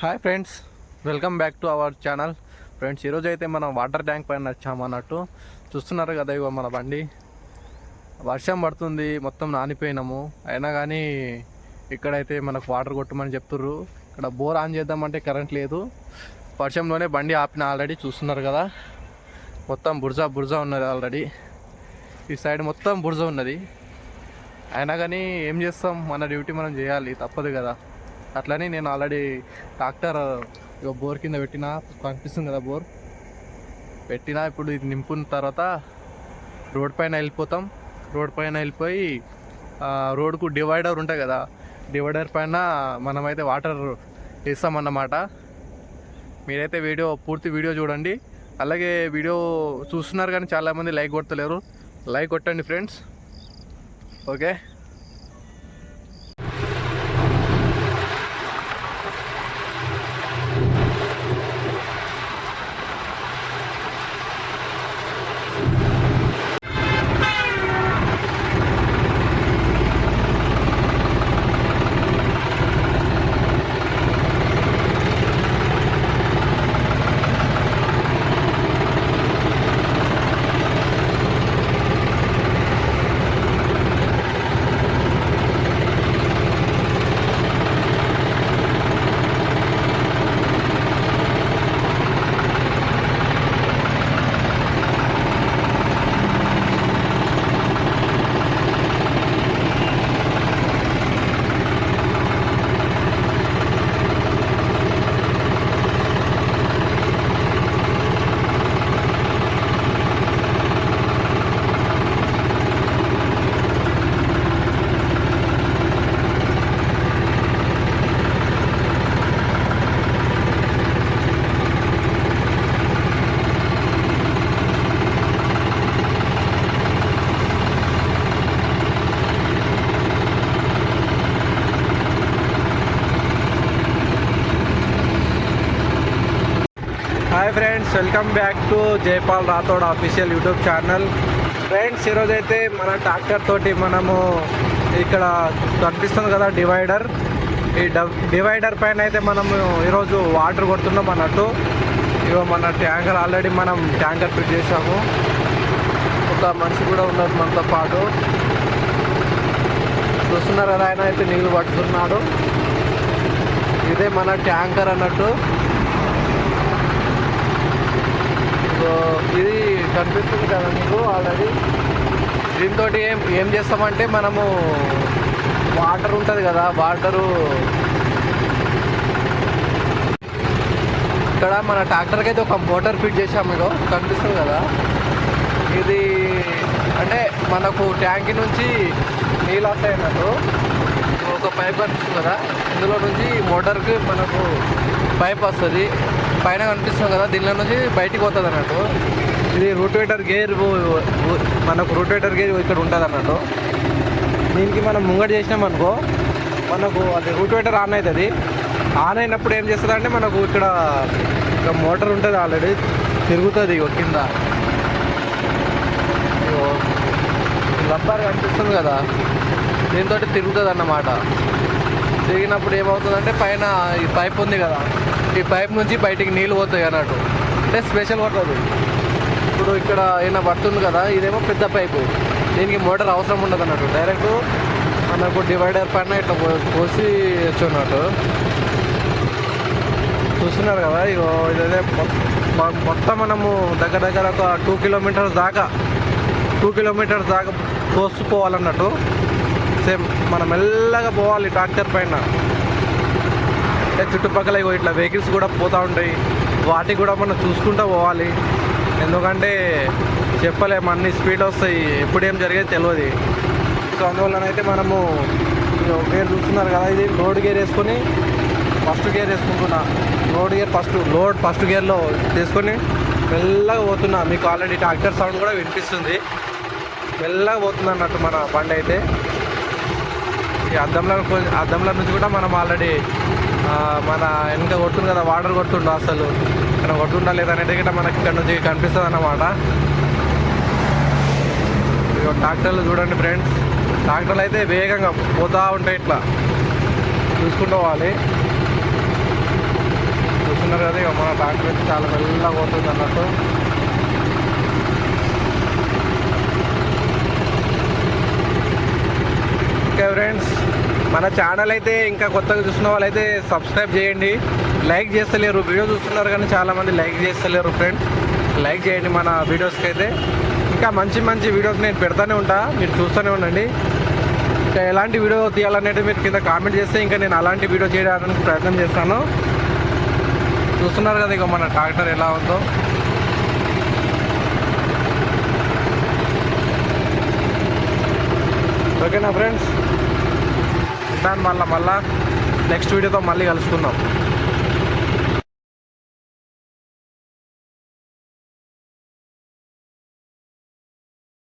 Hi friends welcome back to our channel friends ఈరోజు అయితే మనం వాటర్ ట్యాంక్ పైన వచ్చాము అన్నట్టు. చూస్తున్నారు కదా ఇగో మన బండి. వర్షం పడుతుంది మొత్తం నానిపోయినాము. అయినా కానీ ఇక్కడైతే మనకు వాటర్ కొట్టమని చెప్తుర్రు. ఇక్కడ బోర్ ఆన్ చేద్దామంటే కరెంట్ లేదు. వర్షంలోనే బండి ఆపిన ఆల్రెడీ చూస్తున్నారు కదా. మొత్తం బుర్జా బుర్జా ఉన్నది ఆల్రెడీ ఈ సైడ్ మొత్తం బుర్జా ఉన్నది. అయినా కానీ ఏం చేస్తాం? మన డ్యూటీ మనం చేయాలి తప్పదు కదా. అట్లనే నేను ఆల్రెడీ ట్రాక్టర్ ఇక బోర్ కింద పెట్టిన కనిపిస్తుంది కదా బోర్. పెట్టినా ఇప్పుడు ఇది నింపున్న తర్వాత రోడ్ పైన వెళ్ళిపోతాం. రోడ్ పైన వెళ్ళిపోయి రోడ్కు డివైడర్ ఉంటాయి కదా డివైడర్ పైన మనమైతే వాటర్ వేస్తామన్నమాట. మీరైతే వీడియో పూర్తి వీడియో చూడండి. అలాగే వీడియో చూస్తున్నారు కానీ చాలామంది లైక్ కొట్టలేరు లైక్ కొట్టండి friends. Okay hi friends welcome back to Jaipal Rathod official YouTube channel. Friends ఈరోజు అయితే మన ట్రాక్టర్ తోటి మనము ఇక్కడ కనిపిస్తుంది కదా డివైడర్. ఈ డివైడర్ పైన అయితే మనము ఈరోజు వాటర్ కొడుతున్నాం అన్నట్టు. ఇగో మన ట్యాంకర్ ఆల్రెడీ మనం ట్యాంకర్ ఫిట్ చేసాము ఒక మనిషి కూడా ఉన్నారు మనతో పాటు. చూస్తున్నారు కదా ఆయన అయితే నీళ్ళు పట్టుతున్నాడు ఇదే మన ట్యాంకర్ అన్నట్టు. సో ఇది కనిపిస్తుంది కదా మీకు ఆల్రెడీ. దీంతో ఏం ఏం చేస్తామంటే మనము వాటర్ ఉంటుంది కదా వాటరు ఇక్కడ మన ట్రాక్టర్కి అయితే ఒక మోటార్ ఫిట్ చేసాము ఇగో కనిపిస్తుంది కదా. ఇది అంటే మనకు ట్యాంక్ నుంచి నీళ్ళు వస్తాయి అన్నట్టు. ఒక పైప్ కనిపిస్తుంది కదా ఇందులో నుంచి మోటార్కి మనకు పైప్ వస్తుంది. పైన కనిపిస్తుంది కదా దీనిలో నుంచి బయటికి పోతుంది అన్నట్టు. ఇది రూటేటర్ గేర్ మనకు రూటేటర్ గేర్ ఇక్కడ ఉంటుంది అన్నట్టు. దీనికి మనం ముంగట చేసినాం అనుకో మనకు అది రూటేటర్ ఆన్ అవుతుంది. ఆన్ అయినప్పుడు ఏం చేస్తుంది అంటే మనకు ఇక్కడ ఇక్కడ మోటార్ ఉంటుంది ఆల్రెడీ తిరుగుతుంది ఇగో కింద. రబ్బర్ కనిపిస్తుంది కదా దీంతో తిరుగుతుంది అన్నమాట తిరిగినప్పుడు ఏమవుతుందంటే పైన ఈ పైప్ ఉంది కదా ఈ పైప్ నుంచి బయటికి నీళ్ళు పోతాయి అన్నట్టు. అంటే స్పెషల్ పడుతుంది ఇప్పుడు ఇక్కడ ఏమైనా పడుతుంది కదా ఇదేమో పెద్ద పైపు. దీనికి మోటార్ అవసరం ఉండదు అన్నట్టు. డైరెక్ట్ మనకు డివైడర్ పైన ఇట్లా పోసి వచ్చున్నట్టు చూస్తున్నారు కదా ఇగో ఇదే మొత్తం మనము దగ్గర దగ్గర ఒక టూ కిలోమీటర్స్ దాకా టూ కిలోమీటర్స్ దాకా పోసుకుపోవాలన్నట్టు. సేమ్ మనం మెల్లగా పోవాలి ట్రాక్టర్ పైన. అంటే చుట్టుపక్కల ఇగో ఇట్లా వెహికల్స్ కూడా పోతూ ఉంటాయి. వాటికి కూడా మనం చూసుకుంటూ పోవాలి. ఎందుకంటే చెప్పలేము అన్ని స్పీడ్ వస్తాయి. ఎప్పుడు ఏం జరిగేది తెలియదు సో అందువల్లనైతే మనము గేర్ చూస్తున్నారు కదా ఇది లోడ్ గేర్ వేసుకొని ఫస్ట్ గేర్ వేసుకుంటున్నా. Load gear first load first గేర్లో తీసుకొని మెల్లగా పోతున్నా. మీకు ఆల్రెడీ ట్రాక్టర్ సౌండ్ కూడా వినిపిస్తుంది. మెల్లగా పోతుంది అన్నట్టు మన బండి అయితే. ఈ అద్దంలో అద్దంలో నుంచి కూడా మనం ఆల్రెడీ మన వెనుక కొడుతుంది కదా వాటర్ కొడుతుండో అసలు. మనం కొడుతుండా లేదనేది కూడా మనకి ఇక్కడ నుంచి కనిపిస్తుంది అన్నమాట ట్రాక్టర్లు చూడండి ఫ్రెండ్స్. ట్రాక్టర్లు అయితే వేగంగా పోతా ఉంటాయి ఇట్లా. చూసుకుంటూ పోవాలి. ట్రాక్టర్ అయితే చాలా మెల్లగా పోతుంది అన్నట్టు. ఫ్రెండ్స్ మన ఛానల్ అయితే ఇంకా కొత్తగా చూసిన వాళ్ళైతే సబ్స్క్రైబ్ చేయండి. లైక్ చేస్తలేరు వీడియో చూస్తున్నారు కానీ చాలామంది లైక్ చేస్తలేరు ఫ్రెండ్స్ లైక్ చేయండి మన వీడియోస్కి అయితే. ఇంకా మంచి మంచి వీడియోస్ నేను పెడతానే ఉంటా మీరు చూస్తూనే ఉండండి. ఇంకా ఎలాంటి వీడియో తీయాలనేది మీరు కింద కామెంట్ చేస్తే ఇంకా నేను అలాంటి వీడియో చేయడానికి ప్రయత్నం చేస్తాను. చూస్తున్నారు కదా ఇక మన ట్రాక్టర్ ఎలా ఉందో. ఓకేనా ఫ్రెండ్స్ ఉంటాను మళ్ళీ మళ్ళా నెక్స్ట్ వీడియోతో మళ్ళీ కలుసుకుందాం.